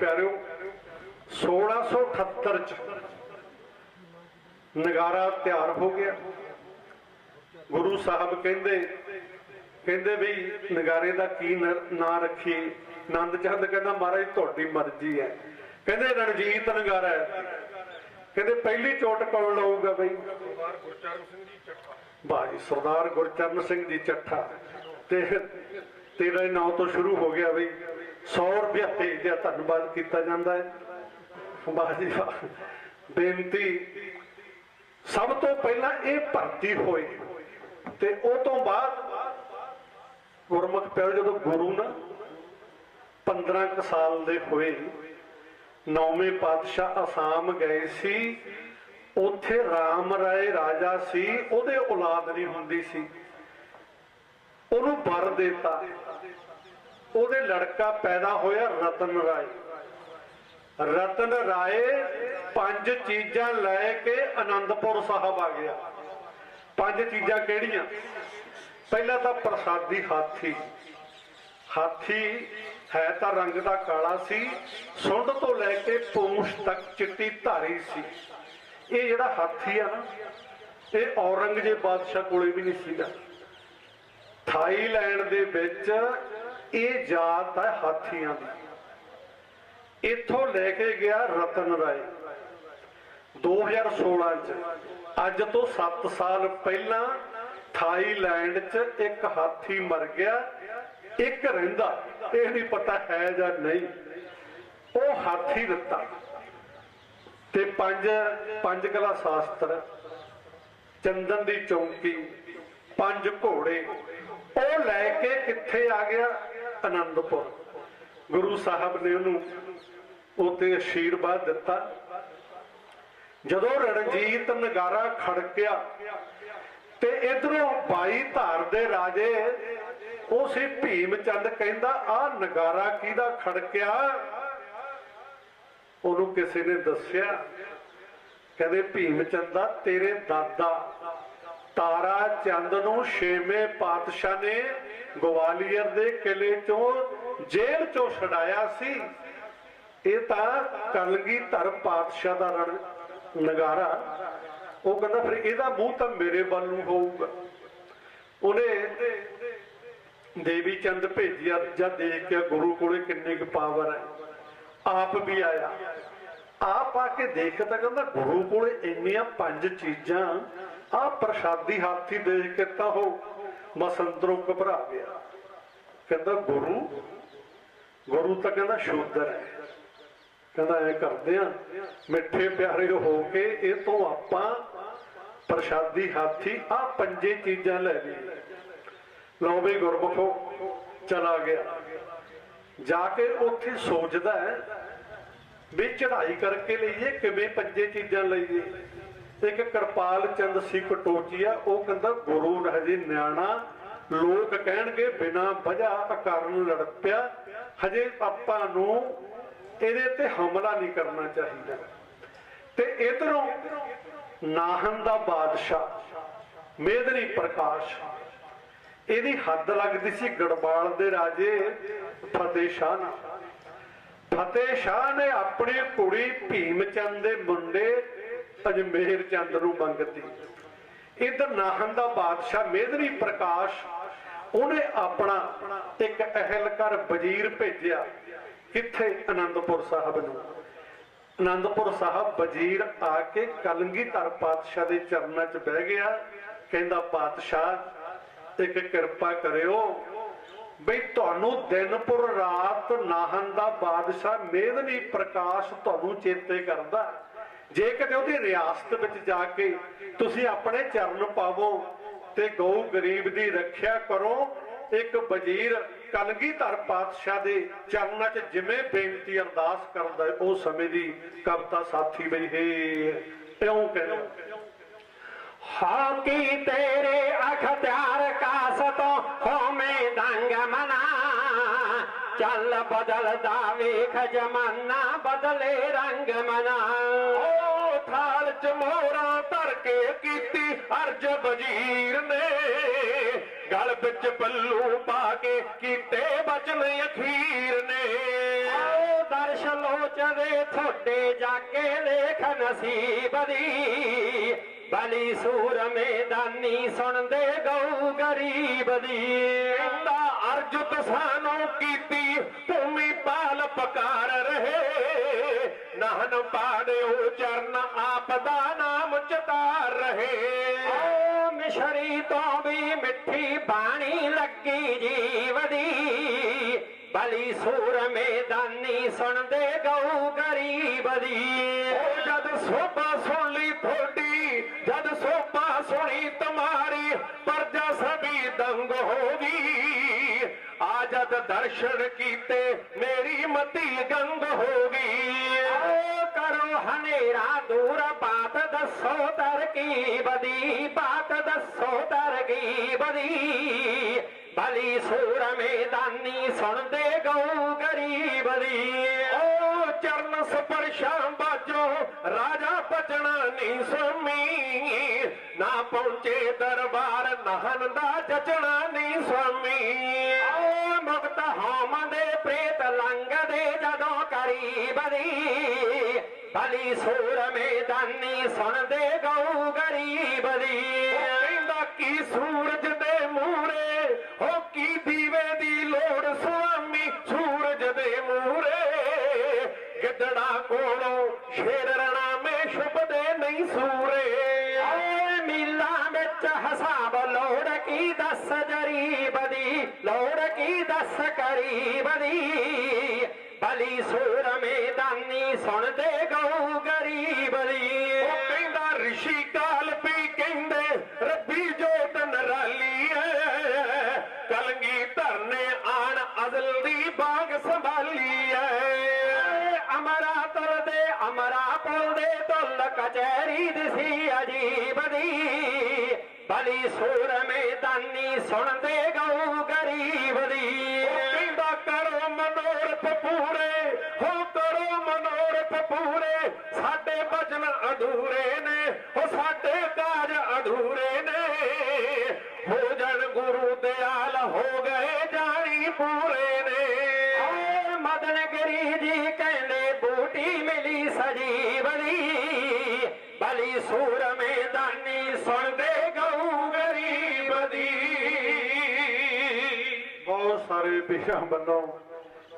ਪਿਆਰਿਓ 1678 ਚ ਨਗਾਰਾ ਤਿਆਰ ਹੋ ਗਿਆ। ਗੁਰੂ ਸਾਹਿਬ ਕਹਿੰਦੇ ਕਹਿੰਦੇ ਵੀ ਨਗਾਰੇ ਦਾ ਕੀ ਨਾਂ ਰੱਖੀ ਨੰਦ ਚੰਦ ਕਹਿੰਦਾ, ਮਹਾਰਾਜ, ਤੁਹਾਡੀ ਮਰਜ਼ੀ ਹੈ। ਕਹਿੰਦੇ, ਰਣਜੀਤ ਨਗਾਰਾ ਕਹਿੰਦੇ, ਪਹਿਲੀ ਚੋਟ ਕੌਣ ਲਊਗਾ ਬਈ? ਭਾਈ ਸਰਦਾਰ ਗੁਰਚਰਨ ਸਿੰਘ ਜੀ ਚੱਠਾ। ਤੇ ਤੇਰੇ ਨਾਂ ਤੋਂ ਸ਼ੁਰੂ ਹੋ ਗਿਆ ਬਈ। 100 ਰੁਪਇਆ ਭੇਜ ਦਿਆ, ਧੰਨਵਾਦ ਕੀਤਾ ਜਾਂਦਾ ਹੈ। ਵਾਹ ਜੀ ਬੇਨਤੀ, ਸਭ ਤੋਂ ਪਹਿਲਾਂ ਇਹ ਭਰਤੀ ਹੋਈ ਤੇ ਉਹ ਤੋਂ ਬਾਅਦ ਗੁਰਮੁਖ ਪਿਆਰ ਜਦੋਂ ਗੁਰੂ ਨਾ 15 ਕੁ ਸਾਲ ਦੇ ਹੋਏ, ਨੌਵੇਂ ਪਾਤਸ਼ਾਹ ਅਸਾਮ ਗਏ ਸੀ, ਉੱਥੇ ਰਾਮ ਰਾਏ ਰਾਜਾ ਸੀ, ਉਹਦੇ ਔਲਾਦ ਨਹੀਂ ਹੁੰਦੀ ਸੀ। ਉਹਨੂੰ ਵਰ ਦਿੱਤਾ। ਉਹਦੇ ਲੜਕਾ ਪੈਦਾ ਹੋਇਆ ਰਤਨ ਰਾਏ। ਰਤਨ ਰਾਏ ਪੰਜ ਚੀਜ਼ਾਂ ਲੈ ਕੇ ਆਨੰਦਪੁਰ ਸਾਹਿਬ ਆ ਗਿਆ। ਪੰਜ ਚੀਜ਼ਾਂ ਕਿਹੜੀਆਂ? ਪਹਿਲਾ ਤਾਂ ਪ੍ਰਸਾਦੀ ਹਾਥੀ। ਹਾਥੀ ਹੈ ਤਾਂ ਰੰਗ ਦਾ ਕਾਲਾ ਸੀ, ਸੁੰਡ ਤੋਂ ਲੈ ਕੇ ਪੂੰਛ ਤੱਕ ਚਿੱਟੀ ਧਾਰੀ ਸੀ। ਇਹ ਜਿਹੜਾ ਹਾਥੀ ਆ ਨਾ, ਇਹ ਔਰੰਗਜ਼ੇਬ ਬਾਦਸ਼ਾਹ ਕੋਲੇ ਵੀ ਨਹੀਂ ਸੀਗਾ। ਥਾਈਲੈਂਡ ਦੇ ਵਿੱਚ ਇਹ ਜਾਤ ਹੈ ਹਾਥੀਆਂ ਦੀ। ਇੱਥੋਂ ਲੈ ਕੇ ਗਿਆ ਰਤਨ ਰਾਏ। 2016 ਚ, ਅੱਜ ਤੋਂ 7 ਸਾਲ ਪਹਿਲਾਂ ਥਾਈਲੈਂਡ 'ਚ ਇੱਕ ਹਾਥੀ ਮਰ ਗਿਆ। ਇੱਕ ਰਹਿੰਦਾ, ਇਹ ਨਹੀਂ ਪਤਾ ਹੈ ਜਾਂ ਨਹੀਂ। ਉਹ ਹਾਥੀ ਦਿੱਤਾ। ਤੇ ਪੰਜ ਪੰਜ ਕਲਾ ਸ਼ਾਸਤਰ, ਚੰਦਨ ਦੀ ਚੌਂਕੀ, ਪੰਜ ਘੋੜੇ, ਉਹ ਲੈ ਕੇ ਕਿੱਥੇ ਆ ਗਿਆ? ਆਨੰਦਪੁਰ ਗੁਰੂ ਸਾਹਿਬ ਨੇ ਉਹਨੂੰ ਉਤੇ ਅਸ਼ੀਰਵਾਦ ਦਿੱਤਾ। ਜਦੋਂ ਰਣਜੀਤ ਨਗਾਰਾ ਖੜਕਿਆ ਤੇ ਇਧਰੋਂ 22 ਧਾਰ ਦੇ ਰਾਜੇ, ਉਹ ਸੀ ਭੀਮ ਚੰਦ ਕਹਿੰਦਾ ਆ ਨਗਾਰਾ ਕਿਹਦਾ ਖੜਕਿਆ? ਉਹਨੂੰ ਕਿਸੇ ਨੇ ਦੱਸਿਆ, ਕਹਿੰਦੇ ਭੀਮ ਚੰਦਾ ਤੇਰੇ ਦਾਦਾ ਤਾਰਾ ਚੰਦ ਨੂੰ ਛੇਵੇਂ ਪਾਤਸ਼ਾਹ ਨੇ ਗਵਾਲੀਅਰ ਦੇ ਕਿਲੇ ਚੋਂ ਜੇਲ੍ਹ ਚੋਂ ਛਡਾਇਆ ਸੀ। ਇਹ ਤਾਂ ਕਲਗੀਧਰ ਪਾਤਸ਼ਾਹ ਦਾ ਰਣ ਨਗਾਰਾ। ਉਹ ਕਹਿੰਦਾ, ਫਿਰ ਇਹਦਾ ਮੂੰਹ ਤਾਂ ਮੇਰੇ ਵੱਲ ਨੂੰ ਹੋਊਗਾ। ਉਹਨੇ ਦੇਵੀ ਚੰਦ ਭੇਜਿਆ ਜਦ ਦੇਖ ਕੇ ਗੁਰੂ ਕੋਲੇ ਕਿੰਨੀ ਕੁ ਪਾਵਰ ਹੈ। ਆਪ ਵੀ ਆਇਆ। ਆਪ ਆ ਕੇ ਦੇਖ ਤਾਂ ਕਹਿੰਦਾ, ਗੁਰੂ ਕੋਲੇ ਇੰਨੀਆਂ ਪੰਜ ਚੀਜ਼ਾਂ ਆ ਪ੍ਰਸ਼ਾਦੀ ਹਾਥੀ ਦੇਖ ਕੇ ਤਾਂ ਉਹ ਮਸੰਦਰੋਂ ਘਬਰਾ ਗਿਆ। ਕਹਿੰਦਾ, ਗੁਰੂ ਗੁਰੂ ਤਾਂ ਕਹਿੰਦਾ ਸ਼ੂਦਰ ਹੈ। ਕਹਿੰਦਾ, ਐ ਕਰਦੇ ਆ, ਮਿੱਠੇ ਪਿਆਰੇ ਹੋ ਕੇ ਇਹ ਤੋਂ ਆਪਾਂ ਪ੍ਰਸ਼ਾਦੀ ਹਾਥੀ ਆ ਪੰਜੇ ਚੀਜ਼ਾਂ ਲੈ ਲਈ। ਲਓ ਵੀ ਗੁਰਮੁਖੋ, ਚਲਾ ਗਿਆ। ਜਾ ਕੇ ਉੱਥੇ ਸੋਚਦਾ ਹੈ ਵੀ ਚੜ੍ਹਾਈ ਕਰਕੇ ਲਈਏ, ਕਿਵੇਂ ਪੰਜੇ ਚੀਜ਼ਾਂ ਲਈਏ। ਇੱਕ ਕਿਰਪਾਲ ਚੰਦ ਸੀ ਕਟੋਚੀਆ ਉਹ ਕਹਿੰਦਾ, ਗੁਰੂ ਹਜੇ ਨਿਆਣਾ, ਲੋਕ ਕਹਿਣਗੇ, ਬਿਨਾ ਵਜ੍ਹਾ ਅਕਾਰਨ ਲੜ ਪਿਆ ਹਜੇ ਆਪਾਂ ਨੂੰ ਇਹਦੇ ਤੇ ਹਮਲਾ ਨਹੀਂ ਕਰਨਾ ਚਾਹੀਦਾ। ਤੇ ਇਧਰੋਂ ਨਾਹਨ ਦਾ ਬਾਦਸ਼ਾਹ ਮੇਦਨੀ ਪ੍ਰਕਾਸ਼, ਇਹਦੀ ਹੱਦ ਲੱਗਦੀ ਸੀ ਗੜਵਾਲ ਦੇ ਰਾਜੇ ਫਤਿਹ ਸ਼ਾਹ ਨਾਲ। ਫਤਿਹ ਸ਼ਾਹ ਨੇ ਆਪਣੀ ਕੁੜੀ ਭੀਮ ਚੰਦ ਦੇ ਮੁੰਡੇ ਅਜਮੇਰ ਚੰਦ ਨੂੰ ਮੰਗਤੀ। ਇਧਰ ਨਾਹਨ ਦਾ ਬਾਦਸ਼ਾਹ ਮੇਦਨੀ ਪ੍ਰਕਾਸ਼, ਉਹਨੇ ਆਪਣਾ ਇੱਕ ਅਹਿਲਕਾਰ ਵਜ਼ੀਰ ਭੇਜਿਆ ਕਿੱਥੇ ਆਨੰਦਪੁਰ ਸਾਹਿਬ ਨੂੰ। ਆਨੰਦਪੁਰ ਸਾਹਿਬ ਵਜ਼ੀਰ ਆ ਕੇ ਕਲਗੀਧਰ ਪਾਤਸ਼ਾਹ ਦੇ ਚਰਨਾਂ 'ਚ ਬਹਿ ਗਿਆ, ਕਹਿੰਦਾ, ਪਾਤਸ਼ਾਹ, ਇੱਕ ਕਿਰਪਾ ਕਰਿਓ ਬਈ ਤੁਹਾਨੂੰ ਦਿਨਪੁਰ ਰਾਤ ਨਾਹਨ ਦਾ ਬਾਦਸ਼ਾਹ ਮੇਦਨੀ ਪ੍ਰਕਾਸ਼ ਤੁਹਾਨੂੰ ਚੇਤੇ ਕਰਦਾ ਜੇ ਕਦੇ ਉਹਦੀ ਰਿਆਸਤ ਵਿੱਚ ਜਾ ਕੇ ਤੁਸੀਂ ਆਪਣੇ ਚਰਨ ਪਾਵੋ ਤੇ ਗਊ ਗਰੀਬ ਦੀ ਰੱਖਿਆ ਕਰੋ, ਇੱਕ ਵਜ਼ੀਰ ਕਲਗੀਧਰ ਪਾਤਸ਼ਾਹ ਦੇ ਚਰਨਾਂ 'ਚ ਜਿਵੇਂ ਬੇਨਤੀ ਅਰਦਾਸ ਕਰਦਾ ਉਹ ਸਮੇਂ ਦੀ ਕਵਿਤਾ ਸਾਥੀ ਮੇਰੀ ਹੈ। ਇਉਂ ਕਹਿੰਦਾ ਹਾਕੀ ਤੇਰੇ ਅਖਤਿਆਰ ਕਾਸਤੋਂ ਹੋਵੇਂ ਦੰਗ ਮਨਾ। ਚੱਲ ਬਦਲਦਾ ਵੇਖ ਜਮਾਨਾ ਬਦਲੇ ਰੰਗ ਮਨਾ। ਸੱਚ ਮੋਹਰਾ ਧਰ ਕੇ ਕੀਤੀ ਅਰਜ ਵਜ਼ੀਰ ਨੇ। ਗਲ ਵਿੱਚ ਪੱਲੂ ਪਾ ਕੇ ਕੀਤੇ ਬਚਨ ਅਖੀਰ ਨੇ। ਆਓ ਦਰਸ਼ਨ ਲੋਚਦੇ ਥੋੜੇ ਜਾ ਕੇ ਲੇਖ ਨਸੀਬ ਦੀ। ਬਲੀ ਸੂਰ ਮੈਦਾਨੀ ਸੁਣਦੇ ਗਊ ਗਰੀਬ ਦੀ। ਕਹਿੰਦਾ ਅਰਜ ਸਾਨੂੰ ਕੀਤੀ, ਭੂਮੀ ਪਾਲ ਪਕਾਰ ਰਹੇ। ਨਾਹਨ ਪਾੜਿਓ ਚਰਨ ਆਪ ਦਾ ਨਾਮ ਚਤਾਰ ਰਹੇ। ਓ ਮਿਸ਼ਰੀ ਤੋਂ ਵੀ ਮਿੱਠੀ ਬਾਣੀ ਲੱਗੀ ਜੀਵ ਦੀ ਬਲੀ ਸੂਰ ਮੈਦਾਨੀ ਸੁਣਦੇ ਗਊ ਗਰੀਬ ਦੀ ਉਹ ਜਦ ਸੋਭਾ ਸੁਣ ਲਈ ਥੋੜੀ ਜਦ ਸੋਭਾ ਸੁਣੀ ਤੁਮਾਰੀ ਪਰਜਾ ਸਭੀ ਦੰਗ ਹੋ ਗਈ। ਆ ਜਦ ਦਰਸ਼ਨ ਕੀਤੇ ਮੇਰੀ ਮਤੀ ਗੰਗ ਹੋ ਗਈ। ਓ ਕਰੋ ਹਨੇਰਾ ਦੂਰ ਬਾਤ ਦੱਸੋ ਤਰਕੀਬ ਦੀ ਬਾਤ ਦੱਸੋ ਤਰਕੀਬ ਦੀ ਬਲੀ ਸੂਰ ਮੈਦਾਨੀ ਸੁਣਦੇ ਗਊ ਗਰੀਬ ਦੀ। ਓ चरण स्पर्शा बाजो राजा बचणा नहीं स्वामी ना पहुंचे दरबार नहन दा जचना नहीं स्वामी मुक्त होम दे प्रेत लंग दे जदो करी बरी बली सूर में दानी सुन दे गऊ गरी ਹਸਾਬ ਲੋੜ ਕੀ ਦੱਸ ਜਰੀਬ ਦੀ ਲੋੜ ਕੀ ਦੱਸ ਕਰੀਬ ਦੀ ਬਲੀ ਸੂਰ ਮੈਦਾਨੀ ਸੁਣਦੇ ਗਊ ਗਰੀਬ ਦੀ ਉਹ ਕਹਿੰਦਾ ਰਿਸ਼ੀ ਕਾਲ ਵੀ ਕਹਿੰਦੇ ਰੱਬੀ ਜੋਤ ਨਰਾਲੀ ਐ। ਕਲਗੀ ਧਰਨੇ ਆਣ ਅਜ਼ਲ ਦੀ ਬਾਗ ਸੰਭਾਲੀ ਐ। ਅਮਰਾ ਤੁਲ ਦੇ ਅਮਰਾ ਪੁਲ ਦੇ ਤੁਲ ਕਚਹਿਰੀ ਦਿਸੀ ਅਜੀਬ ਦੀ ਬਲੀ ਸੂਰ ਮੈਦਾਨੀ ਸੁਣਦੇ ਗਊ ਗਰੀਬ ਦੀ। ਕਹਿੰਦਾ ਕਰੋ ਮਨੋਰਥ ਪੂਰੇ ਹੋ ਕਰੋ ਮਨੋਰਥ ਪੂਰੇ ਸਾਡੇ ਬਚਨ ਅਧੂਰੇ ਨੇ ਹੋ ਸਾਡੇ ਕਾਜ ਅਧੂਰੇ ਨੇ। ਹੋ ਜਣ ਗੁਰੂ ਦਿਆਲ ਹੋ ਗਏ ਜਾਣੀ ਪੂਰੇ ਨੇ। ਓਏ ਮਦਨ ਗਿਰੀ ਜੀ ਕਹਿੰਦੇ ਬੂਟੀ ਮਿਲੀ ਸਜੀਵ ਦੀ ਬਲੀ ਸੂਰ ਮੈਦਾਨੀ ਸੁਣਦੇ ਦੀ ਬਹੁਤ ਸਾਰੇ ਪਿਛਾਂ ਵੱਲੋਂ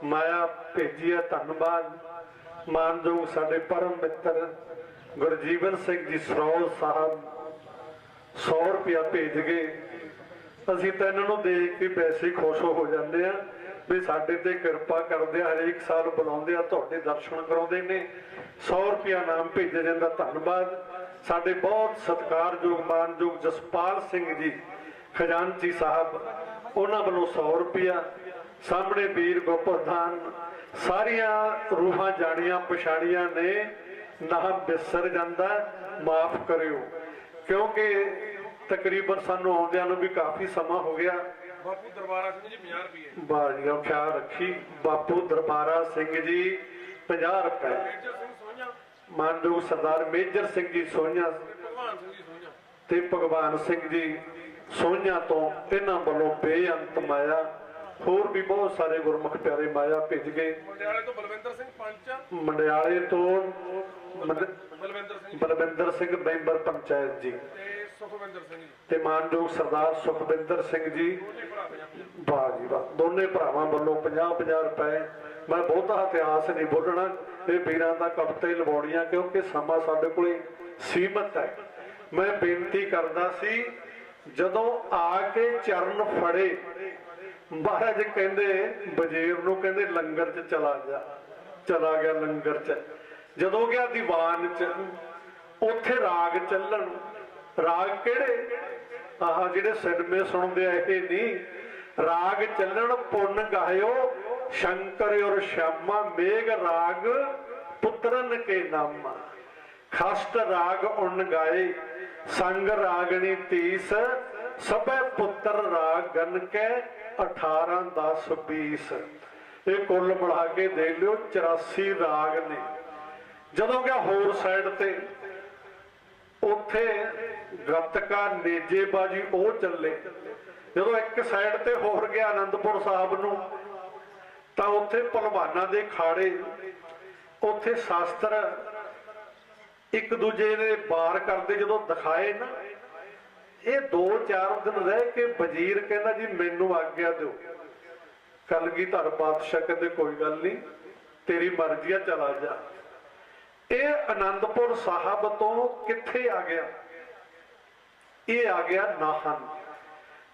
ਮਾਇਆ ਭੇਜੀ ਹੈ ਧੰਨਵਾਦ। ਮਾਨਯੋਗ ਸਾਡੇ ਪਰਮ ਮਿੱਤਰ ਗੁਰਜੀਵਨ ਸਿੰਘ ਜੀ ਸਰੋਲ ਸਾਹਿਬ 100 ਰੁਪਇਆ ਭੇਜ ਗਏ ਅਸੀਂ ਤਾਂ ਇਹਨਾਂ ਨੂੰ ਦੇਖ ਕੇ ਵੈਸੇ ਖੁਸ਼ ਹੋ ਜਾਂਦੇ ਆ ਵੀ ਸਾਡੇ ਤੇ ਕਿਰਪਾ ਕਰਦੇ ਆ, ਹਰੇਕ ਸਾਲ ਬੁਲਾਉਂਦੇ ਆ, ਤੁਹਾਡੇ ਦਰਸ਼ਨ ਕਰਾਉਂਦੇ ਨੇ। 100 ਰੁਪਇਆ ਨਾਮ ਭੇਜਿਆ ਜਾਂਦਾ, ਧੰਨਵਾਦ। ਸਾਡੇ ਬਹੁਤ ਸਤਿਕਾਰਯੋਗ, ਮਾਨਯੋਗ ਜਸਪਾਲ ਸਿੰਘ ਜੀ ਖਜ਼ਾਨਚੀ ਸਾਹਿਬ ਉਹਨਾਂ ਵੱਲੋਂ 100 ਰੁਪਇਆ ਸਾਹਮਣੇ ਵੀਰ ਗੋਪਰਧਾਨ ਸਾਰੀਆਂ ਰੂਹਾਂ ਜਾਣੀਆਂ ਪਛਾਣੀਆਂ ਨੇ ਨਾਮ ਵਿਸਰ ਜਾਂਦਾ ਮਾਫ ਕਰਿਓ। ਕਿਉਂਕਿ ਤਕਰੀਬਨ ਸਾਨੂੰ ਆਉਂਦਿਆਂ ਨੂੰ ਵੀ ਕਾਫੀ ਸਮਾਂ ਹੋ ਗਿਆ। ਬਾਪੂ ਦਰਬਾਰਾ ਸਿੰਘ ਜੀ 50 ਰੁਪਏ ਬਾਜੀਓ ਖਿਆਲ ਰੱਖੀ। ਬਾਪੂ ਦਰਬਾਰਾ ਸਿੰਘ ਜੀ 50 ਰੁਪਏ। ਮੇਜਰ ਸਿੰਘ ਸੋਹਣਾ ਮਾਨਯੋਗ ਸਰਦਾਰ ਮੇਜਰ ਸਿੰਘ ਜੀ ਸੋਹਣਾ ਤੇ ਭਗਵਾਨ ਸਿੰਘ ਜੀ ਸੋਹਣਾ ਤੋਂ ਇਹਨਾਂ ਵੱਲੋਂ ਬੇਅੰਤ ਮਾਇਆ ਹੋਰ ਵੀ ਬਹੁਤ ਸਾਰੇ ਗੁਰਮੁਖ ਪਿਆਰੇ ਮਾਇਆ ਭੇਜ ਗਏ। ਮੰਡਿਆਲੇ ਤੋਂ ਬਲਵਿੰਦਰ ਸਿੰਘ ਪੰਚ। ਮੰਡਿਆਲੇ ਤੋਂ ਬਲਵਿੰਦਰ ਸਿੰਘ ਬਲਵਿੰਦਰ ਸਿੰਘ ਮੈਂਬਰ ਪੰਚਾਇਤ ਜੀ। ਤੇ ਸੁਖਵਿੰਦਰ ਸਿੰਘ ਜੀ। ਤੇ ਮਾਨਯੋਗ ਸਰਦਾਰ ਸੁਖਵਿੰਦਰ ਸਿੰਘ ਜੀ। ਵਾਹ ਜੀ ਵਾਹ ਦੋਨੇ ਭਰਾਵਾਂ ਵੱਲੋਂ 50-50 ਰੁਪਏ। ਮੈਂ ਬਹੁਤਾ ਇਤਿਹਾਸ ਨਹੀਂ ਬੋਲਣਾ ਇਹ ਵੀਰਾਂ ਦਾ ਕਪਤੇ ਲਵਾਉਣੀਆਂ ਕਿਉਂਕਿ ਸਮਾਂ ਸਾਡੇ ਕੋਲੇ ਸੀਮਤ ਹੈ। ਮੈਂ ਬੇਨਤੀ ਕਰਦਾ ਸੀ ਜਦੋਂ ਆ ਕੇ ਚਰਨ ਫੜੇ, ਮਹਾਰਾਜ ਕਹਿੰਦੇ, ਵਜ਼ੀਰ ਨੂੰ ਕਹਿੰਦੇ, ਲੰਗਰ 'ਚ ਚਲਾ ਜਾ। ਚਲਾ ਗਿਆ ਲੰਗਰ 'ਚ। ਜਦੋਂ ਗਿਆ ਦੀਵਾਨ 'ਚ, ਉੱਥੇ ਰਾਗ ਚੱਲਣ। ਰਾਗ ਕਿਹੜੇ? ਆਹ ਜਿਹੜੇ ਸਿਨਮੇ ਸੁਣਦੇ ਆ, ਇਹ ਨਹੀਂ। ਰਾਗ ਚੱਲਣ, ਪੁੰਨ ਗਾਇਓ, ਸ਼ੰਕਰ ਔਰ ਸ਼ਾਮਾ, ਮੇਘ ਰਾਗ, ਪੁੱਤਰਨ ਕੇ ਨਾਮਾ। ਖਸਟ ਰਾਗ ਉਨ ਗਾਏ। ਸੰਗ ਰਾਗਣੀ ਤੀਸ, ਸਭੇ ਪੁੱਤਰ ਰਾਗ ਗਨ ਕੇ 18 10 20 ਇਹ ਕੁੱਲ ਮਿਲਾ ਕੇ ਦੇ ਲਿਓ 84 ਰਾਗ ਨੇ। ਜਦੋਂ ਕਿ ਹੋਰ ਸਾਈਡ ਤੇ ਉੱਥੇ ਗੱਤਕਾ ਨੇਜੇਬਾਜੀ ਉਹ ਚੱਲੇ। ਜਦੋਂ ਇੱਕ ਸਾਈਡ ਤੇ ਹੋਰ ਗਿਆ ਆਨੰਦਪੁਰ ਸਾਹਿਬ ਨੂੰ, ਤਾਂ ਉੱਥੇ ਪਹਿਲਵਾਨਾਂ ਦੇ ਖਾੜੇ, ਉੱਥੇ ਸ਼ਾਸਤਰ ਇੱਕ ਦੂਜੇ ਦੇ ਵਾਰ ਕਰਦੇ ਜਦੋਂ ਦਿਖਾਏ ਨਾ, ਇਹ ਦੋ ਚਾਰ ਦਿਨ ਰਹਿ ਕੇ ਵਜ਼ੀਰ ਕਹਿੰਦਾ ਜੀ ਮੈਨੂੰ ਆਗਿਆ ਦਿਓ। ਕਲਗੀਧਰ ਪਾਤਸ਼ਾਹ ਕਹਿੰਦੇ ਕੋਈ ਗੱਲ ਨਹੀਂ, ਤੇਰੀ ਮਰਜ਼ੀ ਆ, ਚਲਾ ਜਾ। ਇਹ ਆਨੰਦਪੁਰ ਸਾਹਿਬ ਤੋਂ ਕਿੱਥੇ ਆ ਗਿਆ? ਇਹ ਆ ਗਿਆ ਨਾਹਨ।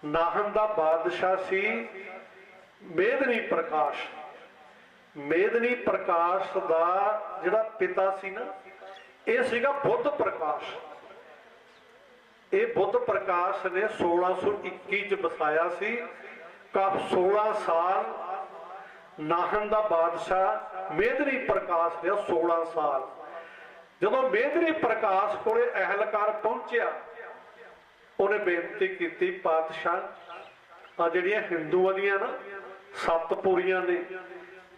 ਨਾਹਨ ਦਾ ਬਾਦਸ਼ਾਹ ਸੀ ਮੇਦਨੀ ਪ੍ਰਕਾਸ਼। ਮੇਦਨੀ ਪ੍ਰਕਾਸ਼ ਦਾ ਜਿਹੜਾ ਪਿਤਾ ਸੀ ਨਾ ਇਹ ਸੀਗਾ ਬੁੱਧ ਪ੍ਰਕਾਸ਼। ਇਹ ਬੁੱਧ ਪ੍ਰਕਾਸ਼ ਨੇ 1621 ਚ ਬਸਾਇਆ ਸੀ। ਕਾਫ 16 ਸਾਲ ਨਾਹਨ ਦਾ ਬਾਦਸ਼ਾਹ ਮੇਦਨੀ ਪ੍ਰਕਾਸ਼ ਰਿਹਾ 16 ਸਾਲ। ਜਦੋਂ ਮੇਦਨੀ ਪ੍ਰਕਾਸ਼ ਕੋਲੇ ਅਹਿਲਕਾਰ ਪਹੁੰਚਿਆ, ਉਹਨੇ ਬੇਨਤੀ ਕੀਤੀ, ਪਾਤਸ਼ਾਹ, ਆ ਜਿਹੜੀਆਂ ਹਿੰਦੂਆਂ ਦੀਆਂ ਨਾ ਸੱਤ ਪੁਰੀਆਂ ਨੇ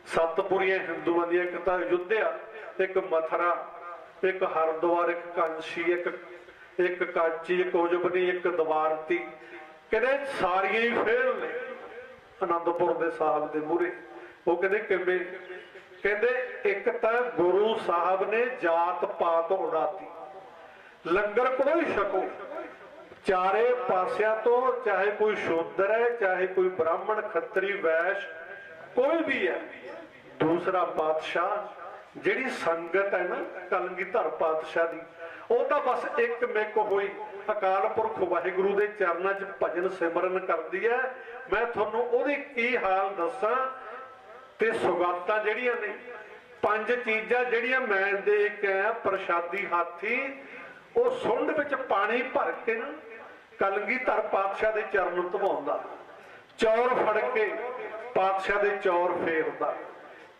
ਸੱਤ ਪੁਰੀਆਂ ਹਿੰਦੂਆਂ ਦੀਆਂ ਇੱਕ ਤਾਂ ਅਯੁੱਧਿਆ, ਇੱਕ ਮਥਰਾ ਇੱਕ ਹਰਿਦੁਆਰ, ਇੱਕ ਕਾਂਸ਼ੀ, ਇੱਕ ਇੱਕ ਕਾਂਚੀ, ਇੱਕ ਉਜਬਨੀ ਇੱਕ ਦਵਾਰਤੀ। ਕਹਿੰਦੇ ਸਾਰੀਆਂ ਹੀ ਫੇਲ ਨੇ। ਆਨੰਦਪੁਰ ਦੇ ਸਾਹਿਬ ਦੇ ਮੂਹਰੇ। ਉਹ ਕਹਿੰਦੇ ਕਿਵੇਂ? ਕਹਿੰਦੇ ਇੱਕ ਤਾਂ ਗੁਰੂ ਸਾਹਿਬ ਨੇ ਜਾਤ ਪਾਤ ਉਡਾਤੀ। ਲੰਗਰ ਕੋਈ ਛਕੋ। ਚਾਰੇ ਪਾਸਿਆਂ ਤੋਂ ਚਾਹੇ ਕੋਈ ਸ਼ੂਦਰ ਹੈ, ਚਾਹੇ ਕੋਈ ਬ੍ਰਾਹਮਣ, ਖੱਤਰੀ, ਵੈਸ਼, ਕੋਈ ਵੀ ਹੈ। ਦੂਸਰਾ ਬਾਦਸ਼ਾਹ ਜਿਹੜੀ ਸੰਗਤ ਹੈ ਨਾ ਕਲਗੀਧਰ ਪਾਤਸ਼ਾਹ ਦੀ, ਉਹ ਤਾਂ ਬਸ ਇੱਕ ਮਿਕ ਹੋਈ। ਅਕਾਲ ਪੁਰਖ ਵਾਹਿਗੁਰੂ ਦੇ ਚਰਨਾਂ 'ਚ ਭਜਨ ਸਿਮਰਨ ਕਰਦੀ ਹੈ। ਮੈਂ ਤੁਹਾਨੂੰ ਉਹਦੀ ਕੀ ਹਾਲ ਦੱਸਾਂ? ਤੇ ਸੁਗਾਤਾਂ ਜਿਹੜੀਆਂ ਨੇ, ਪੰਜ ਚੀਜ਼ਾਂ ਜਿਹੜੀਆਂ ਮੈਂ ਦੇ ਕੇ ਆਇਆ, ਪ੍ਰਸ਼ਾਦੀ ਹਾਥੀ, ਉਹ ਸੁੰਡ ਵਿੱਚ ਪਾਣੀ ਭਰ ਕੇ ਨਾ ਕਲਗੀਧਰ ਪਾਤਸ਼ਾਹ ਦੇ ਚਰਨ ਧਵਾਉਂਦਾ। ਚੌਰ ਫੜ ਕੇ ਪਾਤਸ਼ਾਹ ਦੇ ਚੌਰ ਫੇਰਦਾ।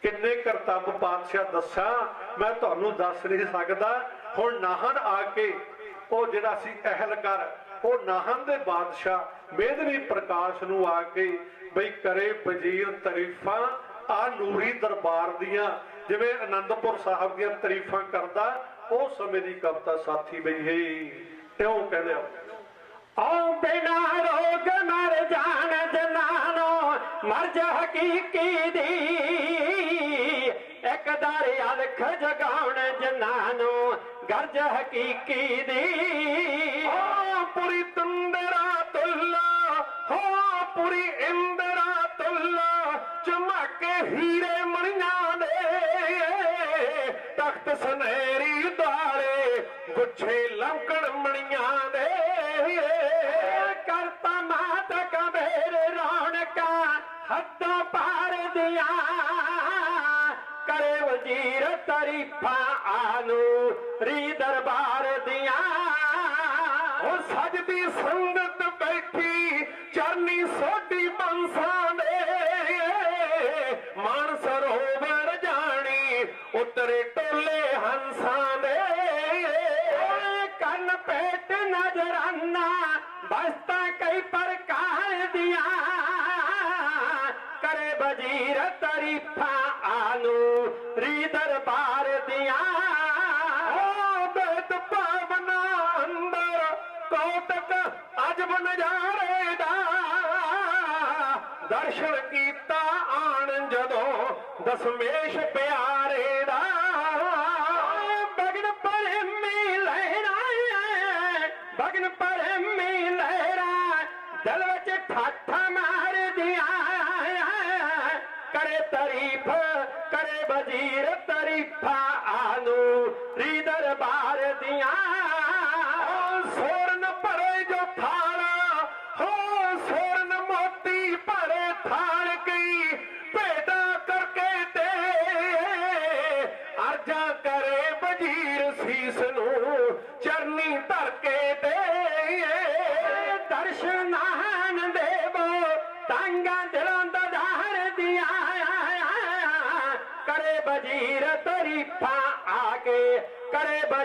ਕਿੰਨੇ ਕਰਤੱਵ ਪਾਤਸ਼ਾਹ ਦੱਸਾਂ? ਮੈਂ ਤੁਹਾਨੂੰ ਦੱਸ ਨਹੀਂ ਸਕਦਾ। ਹੁਣ ਨਾਹਨ ਆ ਕੇ ਉਹ ਜਿਹੜਾ ਸੀ ਅਹਿਲਕਾਰ, ਉਹ ਨਾਹਨ ਦੇ ਬਾਦਸ਼ਾਹ ਮੇਦਨੀ ਪ੍ਰਕਾਸ਼ ਨੂੰ ਆ ਕੇ ਬਈ ਕਰੇ ਵਜ਼ੀਰ ਤਾਰੀਫਾਂ ਆ ਨੂਰੀ ਦਰਬਾਰ ਦੀਆਂ। ਜਿਵੇਂ ਆਨੰਦਪੁਰ ਸਾਹਿਬ ਦੀਆਂ ਤਾਰੀਫਾਂ ਕਰਦਾ, ਉਹ ਸਮੇਂ ਦੀ ਕਵਿਤਾ ਸਾਥੀ ਬਈ ਹੈ ਇਉਂ ਕਹਿੰਦੇ ਆ। ਓ ਬਿਨਾ ਰੋਗ ਮਰ ਜਾਣ ਜਨਾਨੋ ਮਰਜ ਹਕੀਕੀ ਦੀ। ਇੱਕ ਦਰ ਅਲਖ ਜਗਾਉਣ ਜਨਾਨੋ, ਗਰਜ ਹਕੀਕੀ ਦੀ। ਹੋ ਪੁਰੀ ਤੁੰਦਰਾ ਤੁੱਲਾ, ਹੋ ਪੁਰੀ ਇੰਦਰਾ ਤੁੱਲਾ, ਚਮਕੇ ਹੀਰੇ ਮਣੀਆਂ ਦੇ। ਤਖਤ ਸੁਨਹਿਰੀ ਦਾਲੇ ਗੁੱਛੇ ਲੰਕਣ ਮਣੀਆਂ ਦੇ। ਕਰਤਾ ਮਾਤ ਕਬੇਰ ਰੌਣਕਾਂ ਹੱਦੋਂ ਪਾਰ ਦੀਆਂ। ਕਰੇ ਵਜ਼ੀਰ ਤਾਰੀਫਾਂ ਆਨੂ ਰੀ ਦਰਬਾਰ ਦੀਆਂ। ਉਹ ਸਜਦੀ ਸੰਗਤ ਨਜ਼ਾਰੇ ਦਾ ਦਰਸ਼ਨ ਕੀਤਾ ਆਣ ਜਦੋਂ ਦਸਮੇਸ਼ ਪਿਆਰੇ ਦਾ ਬਗਨ ਪਰਮੀ ਲਹਿਰਾ ਬਗਨ ਪਰਮੀ ਲਹਿਰਾ ਦਿਲ ਵਿੱਚ ਠਾਠਾ ਮਾਰਦੀਆਂ ਕਰੇ ਤਾਰੀਫ ਕਰੇ ਵਜ਼ੀਰ ਤਾਰੀਫਾਂ ਆਨੂ ਰੀ ਦਰਬਾਰ ਦੀਆਂ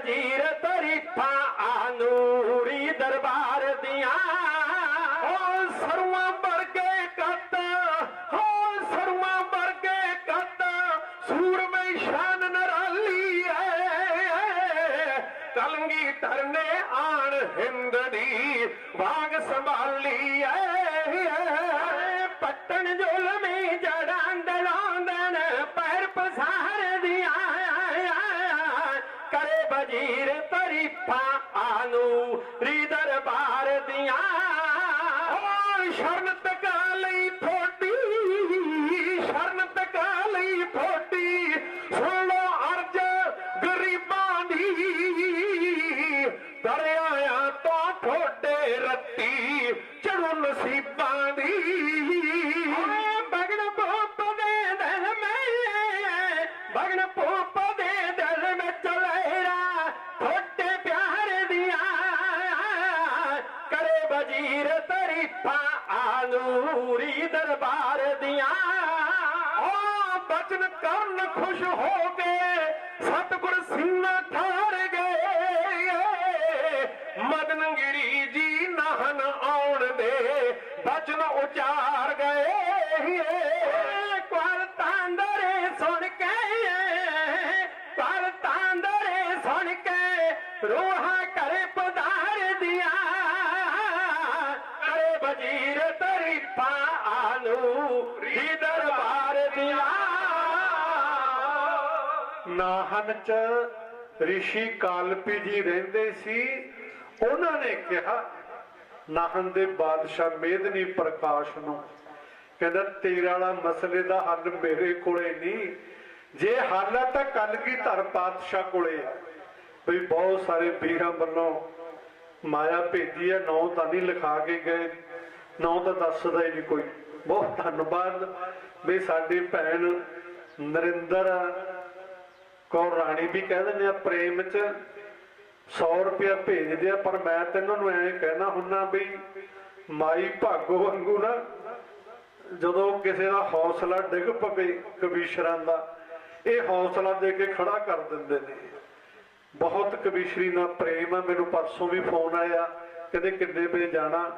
ਕਰੇ ਵਜ਼ੀਰ ਤਾਰੀਫਾਂ ਖੁਸ਼ ਹੋ ਗਏ ਸਤਿਗੁਰ ਸਿੰਘਾਂ ਠਾਰ ਗਏ ਮਦਨ ਗਿਰੀ ਜੀ ਨਹਨ ਆਉਣ ਦੇ ਬਚਨ ਉਚਾਰ ਦੀਆਂ ਚ ਰਿਸ਼ੀ ਕਾਲਪੀ ਜੀ ਰਹਿੰਦੇ ਸੀ, ਉਹਨਾਂ ਨੇ ਕਿਹਾ, ਨਾਹਨ ਦੇ ਬਾਦਸ਼ਾਹ ਮੇਦਨੀ ਪ੍ਰਕਾਸ਼ ਨੂੰ, ਕਹਿੰਦਾ, ਤੇਰੇ ਵਾਲਾ ਮਸਲੇ ਦਾ ਹੱਲ ਮੇਰੇ ਕੋਲੇ ਨਹੀਂ, ਜੇ ਹੱਲ ਹੈ ਤਾਂ ਕਲਗੀਧਰ ਪਾਤਸ਼ਾਹ ਕੋਲੇ ਵੀ ਬਹੁਤ ਸਾਰੇ ਵੀਰਾਂ ਵੱਲੋਂ ਮਾਇਆ ਭੇਜੀ ਹੈ ਨੌ ਤਾਂ ਨਹੀਂ ਲਿਖਾ ਕੇ ਗਏ, ਨੌ ਤਾਂ ਦੱਸਦਾ ਹੀ ਨਹੀਂ ਕੋਈ। ਬਹੁਤ ਧੰਨਵਾਦ ਵੀ ਸਾਡੀ ਭੈਣ ਨਰਿੰਦਰ ਕੌਰ ਰਾਣੀ ਵੀ ਕਹਿ ਦਿੰਦੇ ਆ, ਪ੍ਰੇਮ ਚ 100 ਰੁਪਇਆ ਭੇਜਦੇ ਆ, ਪਰ ਮੈਂ ਤਾਂ ਇਹਨਾਂ ਨੂੰ ਐਂ ਕਹਿਣਾ ਹੁੰਨਾ ਵੀ ਮਾਈ ਭਾਗੋ ਵਾਂਗੂ ਨਾ ਜਦੋਂ ਕਿਸੇ ਦਾ ਹੌਸਲਾ ਡਿੱਗ ਪਵੇ ਕਬੀਸ਼ਰਾਂ ਦਾ, ਇਹ ਹੌਸਲਾ ਦੇ ਕੇ ਖੜਾ ਕਰ ਦਿੰਦੇ ਨੇ। ਬਹੁਤ ਕਬੀਸ਼ਰੀ ਨਾਲ ਪ੍ਰੇਮ ਆ, ਮੈਨੂੰ ਪਰਸੋਂ ਵੀ ਫੋਨ ਆਇਆ, ਕਹਿੰਦੇ ਕਿੰਨੇ ਵਜੇ ਜਾਣਾ?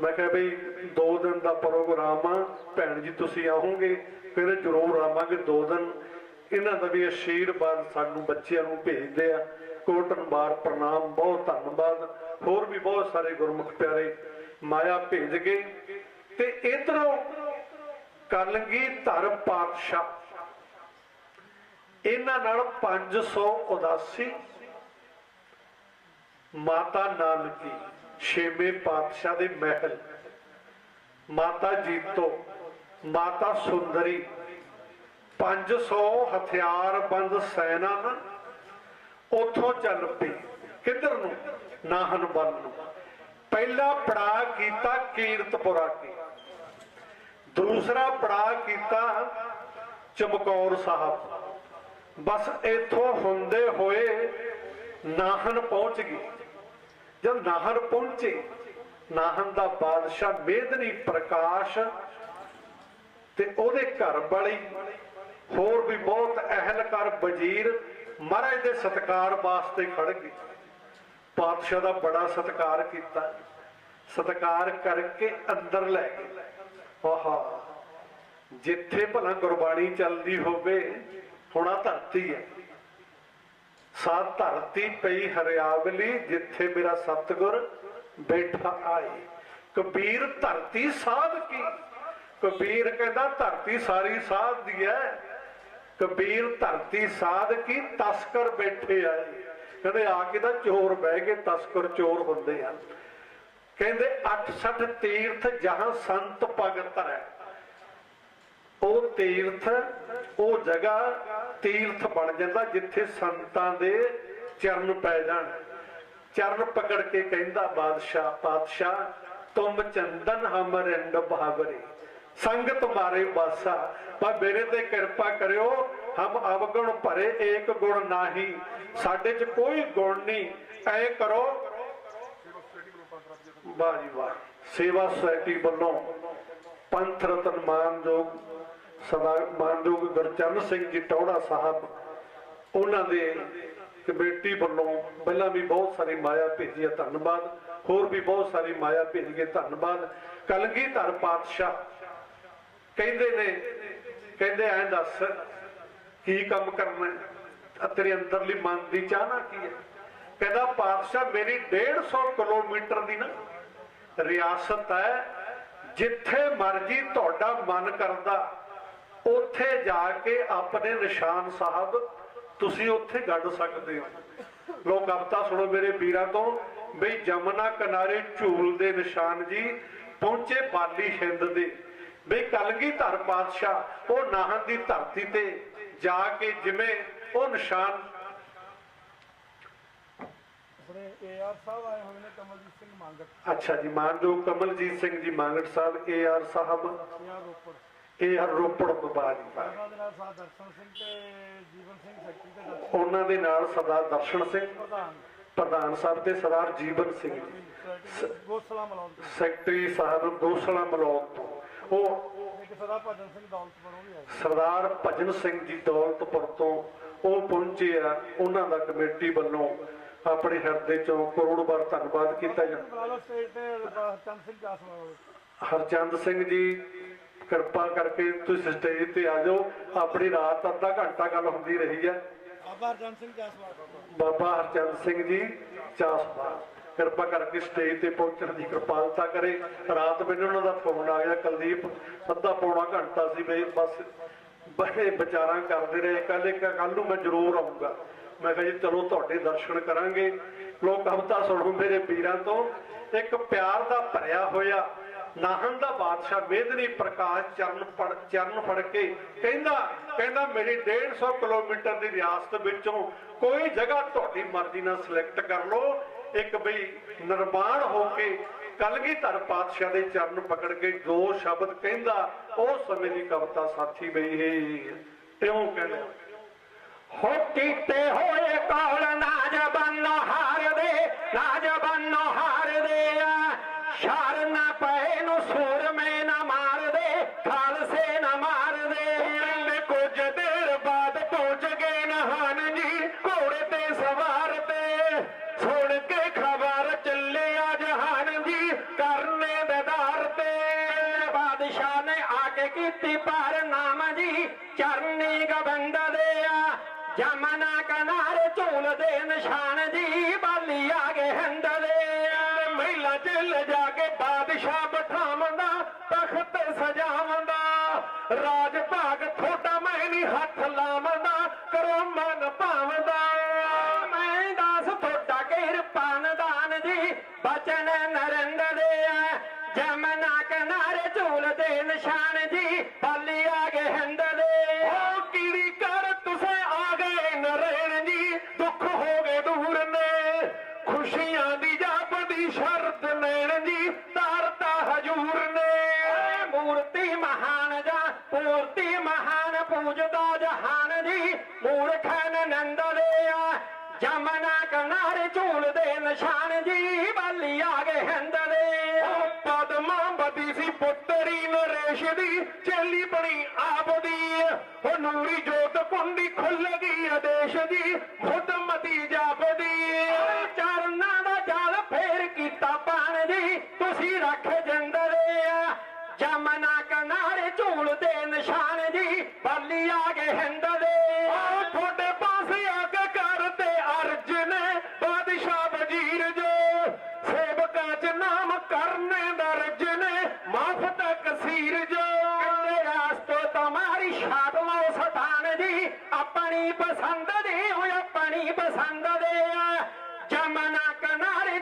ਮੈਂ ਕਿਹਾ ਬਈ 2 ਦਿਨ ਦਾ ਪ੍ਰੋਗਰਾਮ ਆ, ਭੈਣ ਜੀ ਤੁਸੀਂ ਆਓਗੇ, ਕਹਿੰਦੇ ਜ਼ਰੂਰ ਆਵਾਂਗੇ 2 ਦਿਨ। ਇਹਨਾਂ ਦਾ ਵੀ ਅਸ਼ੀਰਵਾਦ ਸਾਨੂੰ ਬੱਚਿਆਂ ਨੂੰ ਭੇਜਦੇ ਆ। ਕੋਟਨ ਬਾਰ ਪ੍ਰਣਾਮ, ਬਹੁਤ ਧੰਨਵਾਦ। ਹੋਰ ਵੀ ਬਹੁਤ ਸਾਰੇ ਗੁਰਮੁਖ ਪਿਆਰੇ ਮਾਇਆ ਭੇਜ ਗਏ ਤੇ ਇਧਰੋਂ ਕਲਗੀ ਧਰ ਪਾਤਸ਼ਾਹ। ਇਹਨਾਂ ਨਾਲ 500 ਉਦਾਸੀ ਮਾਤਾ ਨਾਨਕੀ, ਛੇਵੇਂ ਪਾਤਸ਼ਾਹ ਦੇ ਮਹਿਲ, ਮਾਤਾ ਜੀਤੋ, ਮਾਤਾ ਸੁੰਦਰੀ 500 ਹਥਿਆਰਬੰਦ ਸੈਨਾ ਨਾ ਉਥੋਂ ਚੱਲ ਪਈ। ਕਿੱਧਰ ਨੂੰ? ਨਾਹਨ ਵੱਲ ਨੂੰ। ਪਹਿਲਾ ਪੜਾਅ ਕੀਤਾ ਕੀਰਤਪੁਰਾ ਕੀ। ਦੂਸਰਾ ਪੜਾਅ ਕੀਤਾ ਚਮਕੌਰ ਸਾਹਿਬ। ਬਸ ਇੱਥੋਂ ਹੁੰਦੇ ਹੋਏ ਨਾਹਨ ਪਹੁੰਚ ਗਈ। ਜਦ ਨਾਹਨ ਪਹੁੰਚੇ, ਨਾਹਨ ਦਾ ਬਾਦਸ਼ਾਹ ਮੇਦਨੀ ਪ੍ਰਕਾਸ਼ ਤੇ ਉਹਦੇ ਘਰ ਵਾਲੀ ਹੋਰ ਵੀ ਬਹੁਤ ਅਹਿਲਕਾਰ ਵਜ਼ੀਰ ਮਹਾਰਾਜ ਦੇ ਸਤਕਾਰ ਵਾਸਤੇ ਖੜ ਗਏ। ਪਾਤਸ਼ਾਹ ਦਾ ਬੜਾ ਸਤਕਾਰ ਕੀਤਾ। ਸਤਕਾਰ ਕਰਕੇ ਅੰਦਰ ਲੈ ਗਏ। ਆਹਾ, ਜਿੱਥੇ ਭਲਾ ਗੁਰਬਾਣੀ ਚੱਲਦੀ ਹੋਵੇ, ਹੁਣ ਧਰਤੀ ਹੈ। ਸਾ ਧਰਤੀ ਪਈ ਹਰਿਆਵਲੀ, ਜਿੱਥੇ ਮੇਰਾ ਸਤਗੁਰ ਬੈਠਾ ਆਏ। ਕਬੀਰ ਧਰਤੀ ਸਾਧ ਕੀ? ਕਬੀਰ ਕਹਿੰਦਾ ਧਰਤੀ ਸਾਰੀ ਸਾਧ ਦੀ ਹੈ। ਕਬੀਰ ਧਰਤੀ ਸਾਧ ਕੀ ਤਸਕਰ ਬੈਠੇ ਆਏ। ਕਹਿੰਦੇ ਆ ਕੇ ਤਾਂ ਚੋਰ ਬਹਿ ਕੇ ਤਸਕਰ ਚੋਰ ਹੁੰਦੇ ਆ। ਕਹਿੰਦੇ 68 ਤੀਰਥ ਜਹਾਂ ਸੰਤ ਭਗਤ ਹੈ ਉਹ ਤੀਰਥ, ਉਹ ਜਗ੍ਹਾ ਤੀਰਥ ਬਣ ਜਾਂਦਾ ਜਿੱਥੇ ਸੰਤਾਂ ਦੇ ਚਰਨ ਪੈ ਜਾਣ। ਚਰਨ ਪਕੜ ਕੇ ਕਹਿੰਦਾ ਬਾਦਸ਼ਾਹ, ਪਾਤਸ਼ਾਹ, ਤੁਮ ਚੰਦਨ ਹਮਰ ਅੰਡ ਸੰਗਤ ਮਾਰੇ ਤੁਮਾਰੇ ਬਾਸਾ ਪਰ ਮੇਰੇ ਤੇ ਕਿਰਪਾ ਕਰਿਓ, ਹਮ ਅਵਗੁਣ ਭਰੇ ਏਕ ਗੁਣ ਨਾਹੀ। ਸਾਡੇ 'ਚ ਕੋਈ ਗੁਣ ਨਹੀਂ, ਐ ਕਰੋ। ਵਾਹ ਜੀ ਵਾਹ, ਸੇਵਾ ਸੁਸਾਇਟੀ ਵੱਲੋਂ ਪੰਥ ਰਤਨ ਮਾਨਯੋਗ ਸਦਾ, ਮਾਨਯੋਗ ਗੁਰਚਰਨ ਸਿੰਘ ਜੀ ਟੌੜਾ ਸਾਹਿਬ, ਉਹਨਾਂ ਦੇ ਕਮੇਟੀ ਵੱਲੋਂ ਪਹਿਲਾਂ ਵੀ ਬਹੁਤ ਸਾਰੀ ਮਾਇਆ ਭੇਜੀ ਹੈ, ਧੰਨਵਾਦ। ਹੋਰ ਵੀ ਬਹੁਤ ਸਾਰੀ ਮਾਇਆ ਭੇਜ ਕੇ ਧੰਨਵਾਦ। ਕਲਗੀਧਰ ਪਾਤਸ਼ਾਹ ਕਹਿੰਦੇ ਨੇ, ਕਹਿੰਦੇ ਐਂ ਦੱਸ, ਕੀ ਕੰਮ ਕਰਨਾ ਤੇਰੇ ਅੰਦਰਲੀ ਮਨ ਦੀ ਚਾਹਨਾ ਕੀ ਹੈ? ਕਹਿੰਦਾ, ਪਾਤਸ਼ਾਹ, ਮੇਰੀ 150 ਕਿਲੋਮੀਟਰ ਦੀ ਨਾ ਰਿਆਸਤ ਹੈ, ਜਿੱਥੇ ਮਰਜ਼ੀ ਤੁਹਾਡਾ ਮਨ ਕਰਦਾ, ਉੱਥੇ ਜਾ ਕੇ ਆਪਣੇ ਨਿਸ਼ਾਨ ਸਾਹਿਬ ਤੁਸੀਂ ਉੱਥੇ ਗੱਡ ਸਕਦੇ ਹੋ। ਲੋਕ ਕਵਿਤਾ ਸੁਣੋ ਮੇਰੇ ਵੀਰਾਂ ਤੋਂ, ਬਈ ਜਮਨਾ ਕਿਨਾਰੇ ਝੂਲ ਦੇ ਨਿਸ਼ਾਨ ਜੀ, ਪਹੁੰਚੇ ਬਾਲੀ ਹਿੰਦ ਦੇ। ਬਈ ਕਲਗੀਧਰ ਪਾਤਸ਼ਾਹ ਉਹ ਨਾਹਨ ਦੀ ਧਰਤੀ ਤੇ ਜਾ ਕੇ ਜਿਵੇਂ ਉਹ ਨਿਸ਼ਾਨ ਆਪਣੇ ਏਆਰ ਸਾਹਿਬ ਆਏ ਹੋਏ ਨੇ ਕਮਲਜੀਤ ਸਿੰਘ ਮੰਗਤ ਅੱਛਾ ਜੀ ਮਾਨਯੋਗ ਕਮਲਜੀਤ ਸਿੰਘ ਜੀ ਮਾਂਗੜ ਸਾਹਿਬ A R Sahib. AR Ropar. A R Ropar ji ਉਹਨਾਂ ਦੇ ਨਾਲ ਦਰਸ਼ਨ ਸਿੰਘ ਤੇ ਜੀਵਨ ਸਿੰਘ ਸੈਕਟਰੀ ਤੇ ਦਰਸ਼ਨ। ਉਹਨਾਂ ਦੇ ਨਾਲ ਸਰਦਾਰ ਦਰਸ਼ਨ ਸਿੰਘ। ਪ੍ਰਧਾਨ। ਸਾਹਿਬ ਤੇ ਸਰਦਾਰ ਜੀਵਨ ਸਿੰਘ ਗੋਸਲਾ ਤੋਂ। ਸੈਕਟਰੀ ਸਾਹਿਬ ਗੋਸਲਾ ਮਲੌਦ ਤੋਂ। ਉਹ ਸਰਦਾਰ ਭਜਨ ਸਿੰਘ ਜੀ ਦੌਲਤਪੁਰ ਤੋਂ ਉਹ ਪਹੁੰਚੇ ਆ ਉਹਨਾਂ ਦਾ ਕਮੇਟੀ ਵੱਲੋਂ ਆਪਣੇ ਹਿਰਦੇ ਚੋਂ ਕਰੋੜ ਵਾਰ ਧੰਨਵਾਦ ਕੀਤਾ ਜਾਂਦਾ। ਹਰਚੰਦ ਸਿੰਘ ਜੀ ਕਿਰਪਾ ਕਰਕੇ ਤੁਸੀਂ ਸਟੇਜ ਤੇ ਆ ਜਾਓ। ਆਪਣੀ ਰਾਤ ਅੱਧਾ ਘੰਟਾ ਗੱਲ ਹੁੰਦੀ ਰਹੀ ਹੈ। ਬਾਬਾ ਹਰਜਨ ਸਿੰਘ ਜਾਸਵਾਲ ਬਾਬਾ ਹਰਚੰਦ ਸਿੰਘ ਜੀ ਚਾਸਪਾ ਕਿਰਪਾ ਕਰਕੇ ਸਟੇਜ ਤੇ ਪਹੁੰਚਣ ਦੀ ਕਿਰਪਾਲਤਾ ਕਰੇ। ਰਾਤ ਮੈਨੂੰ ਉਹਨਾਂ ਦਾ ਫੋਨ ਆ ਗਿਆ ਕੁਲਦੀਪ, ਅੱਧਾ ਪੌਣਾ ਘੰਟਾ ਸੀ ਬਈ, ਬਸ ਬੜੇ ਵਿਚਾਰਾਂ ਕਰਦੇ ਰਹੇ। ਕਹਿੰਦੇ ਕੱਲ ਨੂੰ ਮੈਂ ਜ਼ਰੂਰ ਆਉਂਗਾ ਮੈਂ ਕਿਹਾ ਜੀ, ਚਲੋ ਤੁਹਾਡੇ ਦਰਸ਼ਨ ਕਰਾਂਗੇ। ਲੋਕ ਹਫਤਾ ਸੁਣੋ ਮੇਰੇ ਵੀਰਾਂ ਤੋਂ। ਇੱਕ ਪਿਆਰ ਦਾ ਭਰਿਆ ਹੋਇਆ, ਨਾਹਨ ਦਾ ਬਾਦਸ਼ਾਹ ਮੇਦਨੀ ਪ੍ਰਕਾਸ਼ ਚਰਨ ਪੜ ਚਰਨ ਫੜ ਕੇ ਕਹਿੰਦਾ ਕਹਿੰਦਾ, ਮੇਰੀ 150 ਕਿਲੋਮੀਟਰ ਦੀ ਰਿਆਸਤ ਵਿੱਚੋਂ ਕੋਈ ਜਗ੍ਹਾ ਤੁਹਾਡੀ ਮਰਜ਼ੀ ਨਾਲ ਸਿਲੈਕਟ ਕਰ ਲਓ। ਇੱਕ ਬਈ ਨਿਰਮਾਣ ਹੋ ਕੇ ਕਲਗੀਧਰ ਪਾਤਸ਼ਾਹ ਦੇ ਚਰਨ ਪਕੜ ਕੇ ਜੋ ਸ਼ਬਦ ਕਹਿੰਦਾ, ਉਹ ਸਮੇਂ ਦੀ ਕਵਿਤਾ ਸਾਥੀ ਬਈ ਇਹ ਇਉਂ ਕਹਿੰਦਾ ਹੋ ਕੀਤੇ ਹੋਏ ਕੌਲ ਨਾਜ ਬੰਨੋ ਹਾਰ ਕੀਤੀ ਪਰ ਨਾਮ ਜੀ ਚਰਨੀ ਗਵੰਦ ਦੇ ਆ। ਜਮਨਾ ਕਿਨਾਰੇ ਝੂਲ ਦੇ ਨਿਸ਼ਾਨ ਜੀ ਬਾਲੀ ਆ ਗਏ ਹਿੰਦ ਦੇ ਆ। ਮਹਿਲਾ ਚ ਜਾ ਕੇ ਬਾਦਸ਼ਾਹ ਬਿਠਾਵੰਦਾ ਤਖਤ ਸਜਾਵੰਦਾ। ਰਾਜ ਭਾਗ ਥੋੜਾ ਮੈਂ ਨਹੀਂ ਹੱਥ ਲਾਵੰਦਾ ਕਰੋ ਮਨ ਭਾਵੰਦਾ। ਮੈਂ ਦਾਸ ਤੁਹਾਡਾ ਕਿਰਪਾਨ ਦਾਨ ਜੀ ਬਚਨ ਨਰਿੰਦ ਝੂਲ ਦੇ ਨਿਸ਼ਾਨ ਜੀ, ਬਾਲੀ ਆ ਗਏ ਹਿੰਦ ਦੇ ਓ ਕੀੜੀ ਕਰ ਤੁਸੀਂ ਆ ਗਏ ਨਰੈਣ ਜੀ, ਦੁੱਖ ਹੋ ਗਏ ਦੂਰ ਨੇ। ਖੁਸ਼ੀਆਂ ਦੀ ਜਾਪਦੀ ਸ਼ਰਤ ਨੈਣ ਜੀ ਤਾਰਤਾ ਹਜੂਰ ਨੇ। ਮੂਰਤੀ ਮਹਾਨ ਜਾ ਪੂਰਤੀ ਮਹਾਨ ਪੂਜਦਾ ਕਸੀਰ ਜੋ। ਕਹਿੰਦੇ ਰਾਸਤੇ ਤੁਹਾਰੀ ਛਾਟ ਲਓ ਸਤਾਨ ਜੀ। ਆਪਣੀ ਪਸੰਦ ਦੀ ਹੋਏ ਆਪਣੀ ਪਸੰਦ ਦੇ ਆ। ਜਮਨਾ ਕਿਨਾਰੇ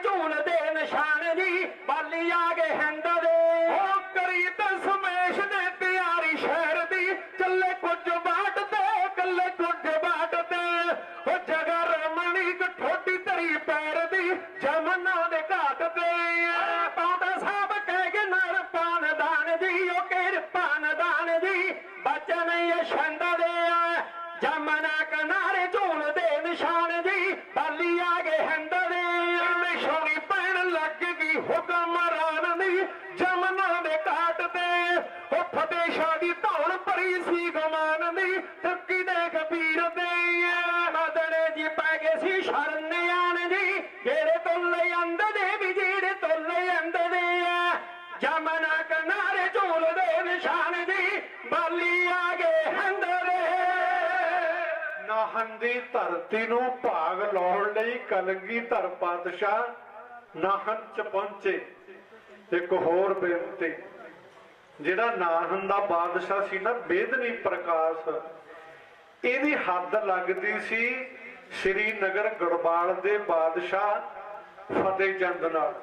ਕਿਰਪਾਨ ਦਾਨ ਬਚਨ ਯਸ਼ੰਦ ਦੇ ਆ। ਜਮਨਾ ਕਿਨਾਰੇ ਝੂਲ ਦੇ ਨਿਸ਼ਾਨ ਜੀ, ਬਾਲੀ ਆ ਗਏ ਹਿੰਦ ਦੇ ਐਵੇਂ ਸੋਹਣੀ ਪੈਣ ਲੱਗ ਗਈ ਹੁਕਮਰਾਨ ਦੀ, ਜਮਨਾ ਦੇ ਘਾਟ ਤੇ। ਉਹ ਫਤਿਹ ਸ਼ਾਹ ਦੀ ਧੌਣ ਭਰੀ ਸੀ ਗਮਾਨ ਦੀ ਟੱਕੀ ਦੇ ਕਬੀਰ ਦੇ ਮਦਨ ਜੀ ਪੈ ਗਏ ਸੀ ਸ਼ਰਨ ਆਣ ਜੀ, ਜਿਹੜੇ ਤੁੱਲੇ ਅੰਦ ਦੇ ਦੇ ਦੀ ਧਰਤੀ ਨੂੰ ਭਾਗ ਲਾਉਣ ਲਈ ਕਲਗੀਧਰ ਪਾਤਸ਼ਾਹ ਨਾਹਨ ਚ ਪਹੁੰਚੇ। ਇੱਕ ਹੋਰ ਬੇਨਤੀ, ਜਿਹੜਾ ਨਾਹਨ ਦਾ ਬਾਦਸ਼ਾਹ ਸੀ ਨਾ, ਬੇਦਨੀ ਪ੍ਰਕਾਸ਼, ਇਹਦੀ ਹੱਦ ਲੱਗਦੀ ਸੀ ਸ੍ਰੀਨਗਰ ਗੜਵਾਲ ਦੇ ਬਾਦਸ਼ਾਹ ਫਤਿਹ ਚੰਦ ਨਾਲ।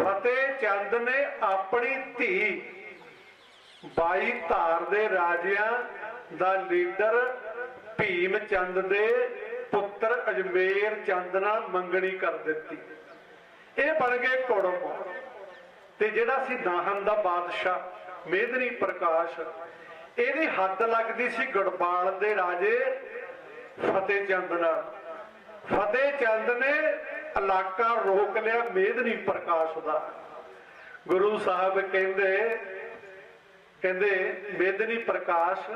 ਫਤਿਹ ਚੰਦ ਨੇ ਆਪਣੀ ਧੀ ਬਾਈ ਧਾਰ ਦੇ ਰਾਜਿਆਂ ਦਾ ਲੀਡਰ ਭੀਮ ਚੰਦ ਦੇ ਪੁੱਤਰ ਅਜਮੇਰ ਚੰਦ ਨਾਲ ਮੰਗਣੀ ਕਰ ਦਿੱਤੀ। ਇਹ ਬਣ ਗਏ ਕੁੜਮ ਤੇ ਜਿਹੜਾ ਸੀ ਨਾਹਨ ਦਾ ਬਾਦਸ਼ਾਹ, ਮੇਦਨੀ ਪ੍ਰਕਾਸ਼, ਇਹਦੀ ਹੱਦ ਲੱਗਦੀ ਸੀ ਗੜਬਾਲ ਦੇ ਰਾਜੇ ਫਤਿਹ ਚੰਦ ਨਾਲ। ਫਤਿਹ ਚੰਦ ਨੇ ਇਲਾਕਾ ਰੋਕ ਲਿਆ ਮੇਦਨੀ ਪ੍ਰਕਾਸ਼ ਦਾ। ਗੁਰੂ ਸਾਹਿਬ ਕਹਿੰਦੇ ਕਹਿੰਦੇ, ਮੇਦਨੀ ਪ੍ਰਕਾਸ਼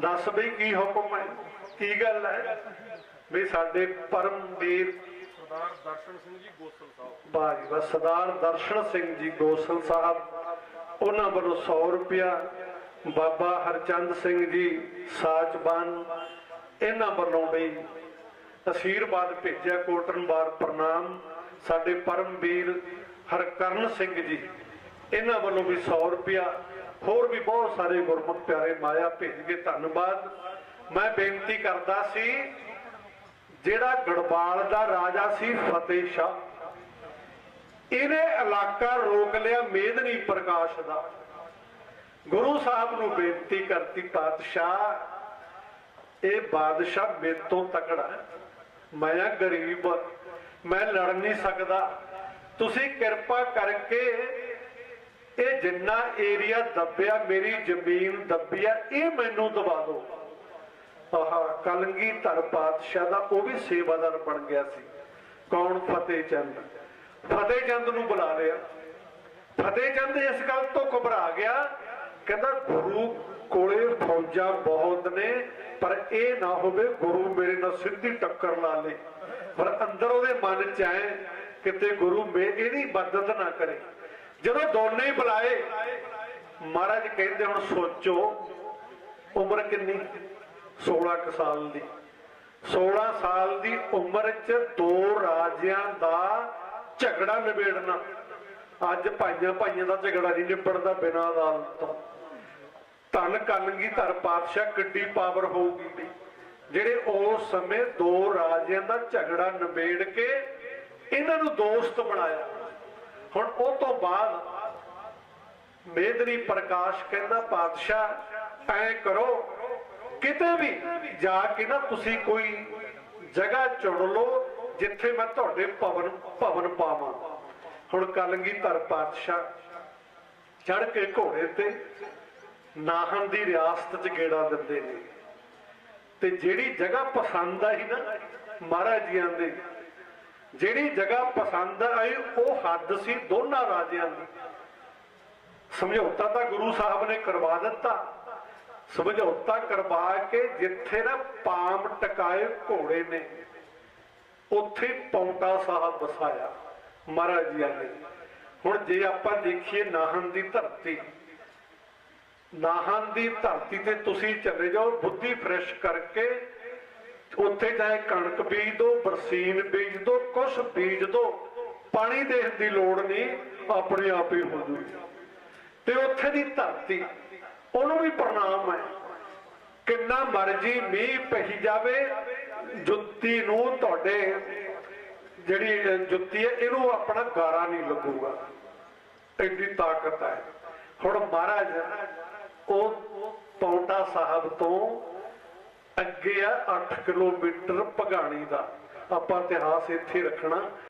ਦੱਸ ਬਈ ਕੀ ਹੁਕਮ ਹੈ? ਕੀ ਗੱਲ ਹੈ? ਵੀ ਸਾਡੇ ਪਰਮਵੀਰ ਸਰਦਾਰ ਦਰਸ਼ਨ ਸਿੰਘ ਜੀ ਗੋਸਲ ਸਾਹਿਬ। ਬਾਜੀ ਬਸ ਸਰਦਾਰ ਦਰਸ਼ਨ ਸਿੰਘ ਜੀ ਗੋਸਲ ਸਾਹਿਬ ਉਹਨਾਂ ਵੱਲੋਂ 100 ਰੁਪਇਆ। ਬਾਬਾ ਹਰਚੰਦ ਸਿੰਘ ਜੀ ਸਾਚਬਾਨ ਇਹਨਾਂ ਵੱਲੋਂ ਵੀ ਅਸ਼ੀਰਵਾਦ ਭੇਜਿਆ ਕੋਟਨਵਾਰ ਪ੍ਰਣਾਮ। ਸਾਡੇ ਪਰਮਵੀਰ ਹਰਕਰਨ ਸਿੰਘ ਜੀ ਇਹਨਾਂ ਵੱਲੋਂ ਵੀ 100 ਰੁਪਇਆ ਹੋਰ ਵੀ ਬਹੁਤ ਸਾਰੇ ਗੁਰਮੁਖ ਪਿਆਰੇ ਮਾਇਆ ਭੇਜ ਕੇ ਧੰਨਵਾਦ। ਮੈਂ ਬੇਨਤੀ ਕਰਦਾ ਸੀ, ਜਿਹੜਾ ਗੜਬਾਲ ਦਾ ਰਾਜਾ ਸੀ ਫਤਿਹ ਸ਼ਾਹ, ਇਹਨੇ ਇਲਾਕਾ ਰੋਕ ਲਿਆ ਮੇਦਨੀ ਪ੍ਰਕਾਸ਼ ਦਾ। ਗੁਰੂ ਸਾਹਿਬ ਨੂੰ ਬੇਨਤੀ ਕਰਤੀ, ਪਾਤਸ਼ਾਹ, ਇਹ ਬਾਦਸ਼ਾਹ ਮੇਰੇ ਤੋਂ ਤਕੜਾ ਮੈਂ ਗਰੀਬ ਮੈਂ ਲੜ ਨਹੀਂ ਸਕਦਾ। ਤੁਸੀਂ ਕਿਰਪਾ ਕਰਕੇ ਇਹ ਜਿੰਨਾ ਏਰੀਆ ਦੱਬਿਆ, ਮੇਰੀ ਜ਼ਮੀਨ ਦੱਬੀ ਇਹ ਮੈਨੂੰ ਦਵਾ ਦਿਓ। ਆਹ, ਕਲੰਗੀ ਧਰ ਪਾਤਸ਼ਾਹ ਦਾ ਉਹ ਵੀ ਸੇਵਾਦਾਰ ਬਣ ਗਿਆ ਸੀ। ਕੌਣ? ਫਤਿਹ ਚੰਦ। ਫਤਿਹ ਚੰਦ ਨੂੰ ਬੁਲਾ ਲਿਆ। ਫਤਿਹ ਚੰਦ ਇਸ ਗੱਲ ਤੋਂ ਘਬਰਾ ਗਿਆ, ਕਹਿੰਦਾ, ਗੁਰੂ ਕੋਲੇ ਫੌਜਾਂ ਬਹੁਤ ਨੇ, ਪਰ ਇਹ ਨਾ ਹੋਵੇ ਗੁਰੂ ਮੇਰੇ ਨਾਲ ਸਿੱਧੀ ਟੱਕਰ ਲਾ ਲੇ। ਪਰ ਅੰਦਰ ਉਹਦੇ ਮਨ ਚ ਆਏ, ਕਿਤੇ ਗੁਰੂ ਮੇ ਇਹਦੀ ਮਦਦ ਨਾ ਕਰੇ। ਜਦੋਂ ਦੋਨੇ ਬੁਲਾਏ, ਮਹਾਰਾਜ ਕਹਿੰਦੇ ਹੁਣ ਸੋਚੋ, ਉਮਰ ਕਿੰਨੀ? 16 ਕੁ ਸਾਲ ਦੀ। 16 ਸਾਲ ਦੀ ਉਮਰ 'ਚ ਦੋ ਰਾਜਿਆਂ ਦਾ ਝਗੜਾ ਨਿਬੇੜਨਾ। ਅੱਜ ਭਾਈਆਂ ਭਾਈਆਂ ਦਾ ਝਗੜਾ ਨਹੀਂ ਨਿਬੜਦਾ ਬਿਨਾਂ ਅਦਾਲਤ ਤੋਂ। ਧੰਨ ਕਲਗੀ ਧਰ ਪਾਤਸ਼ਾਹ ਕਿੱਡੀ ਪਾਵਰ ਹੋਊਗੀ ਜਿਹੜੇ ਉਸ ਸਮੇਂ ਦੋ ਰਾਜਿਆਂ ਦਾ ਝਗੜਾ ਨਿਬੇੜ ਕੇ ਇਹਨਾਂ ਨੂੰ ਦੋਸਤ ਬਣਾਇਆ। ਹੁਣ ਉਹ ਤੋਂ ਬਾਅਦ ਮੇਦਨੀ ਪ੍ਰਕਾਸ਼ ਕਹਿੰਦਾ, ਪਾਤਸ਼ਾਹ, ਐ ਕਰੋ, ਕਿਤੇ ਵੀ ਜਾ ਕੇ ਨਾ ਤੁਸੀਂ ਕੋਈ ਜਗ੍ਹਾ ਚੁਣ ਲਓ ਜਿੱਥੇ ਮੈਂ ਤੁਹਾਡੇ ਭਵਨ ਭਵਨ ਪਾਵਾਂ। ਹੁਣ ਕਲਗੀ ਧਰ ਪਾਤਸ਼ਾਹ, ਚੜ ਕੇ ਘੋੜੇ ਤੇ ਨਾਹਨ ਦੀ ਰਿਆਸਤ 'ਚ ਗੇੜਾ ਦਿੰਦੇ ਨੇ। ਤੇ ਜਿਹੜੀ ਜਗ੍ਹਾ ਪਸੰਦ ਆਈ ਨਾ ਮਹਾਰਾਜ ਜੀਆਂ ਦੇ ਜਿਹੜੀ ਜਗ੍ਹਾ ਪਸੰਦ ਆਈ, ਉਹ ਹੱਦ ਸੀ ਦੋਨਾਂ ਰਾਜਿਆਂ ਦੀ। ਸਮਝੌਤਾ ਤਾਂ ਗੁਰੂ ਸਾਹਿਬ ਨੇ ਕਰਵਾ ਦਿੱਤਾ। ਸਮਝੌਤਾ ਕਰਵਾ ਕੇ ਜਿੱਥੇ ਨਾ ਪਾਮ ਟਕਾਏ ਘੋੜੇ ਨੇ, ਉੱਥੇ ਪੌਂਟਾ ਸਾਹਿਬ ਵਸਾਇਆ, ਮਹਾਰਾਜ ਜੀ ਨੇ ਹੁਣ ਜੇ ਆਪਾਂ ਦੇਖੀਏ ਨਾਹਨ ਦੀ ਧਰਤੀ, ਨਾਹਨ ਦੀ ਧਰਤੀ ਤੇ ਤੁਸੀਂ ਚਲੇ ਜਾਓ, ਬੁੱਧੀ ਫਰੈਸ਼ ਕਰਕੇ ਉੱਥੇ ਚਾਹੇ ਕਣਕ ਬੀਜ ਦੋ, ਬਰਸੀਨ ਬੀਜ ਦੋ, ਕੁਛ ਬੀਜ ਦੋ। ਪਾਣੀ ਦੇਣ ਦੀ ਲੋੜ ਨਹੀਂ, ਆਪਣੇ ਆਪ ਹੀ ਹੋ ਜੂਗੀ ਤੇ ਉੱਥੇ ਦੀ ਧਰਤੀ, ਉਹਨੂੰ ਵੀ ਪ੍ਰਣਾਮ ਹੈ। ਕਿੰਨਾ ਮਰਜ਼ੀ ਮੀਂਹ ਪਹੀ ਜਾਵੇ, ਜੁੱਤੀ ਨੂੰ ਤੁਹਾਡੇ ਜਿਹੜੀ ਜੁੱਤੀ ਹੈ, ਇਹਨੂੰ ਆਪਣਾ ਗਾਰਾ ਨਹੀਂ ਲੱਗੂਗਾ। ਐਡੀ ਤਾਕਤ ਹੈ। ਹੁਣ ਮਹਾਰਾਜ, ਉਹ ਪੌਂਟਾ ਸਾਹਿਬ ਤੋਂ ਅੱਗੇ ਆ 8 ਕਿਲੋਮੀਟਰ ਭਗਾਣੀ ਦਾ। ਆਪਾਂ ਇਤਿਹਾਸ ਇੱਥੇ ਰੱਖਣਾ।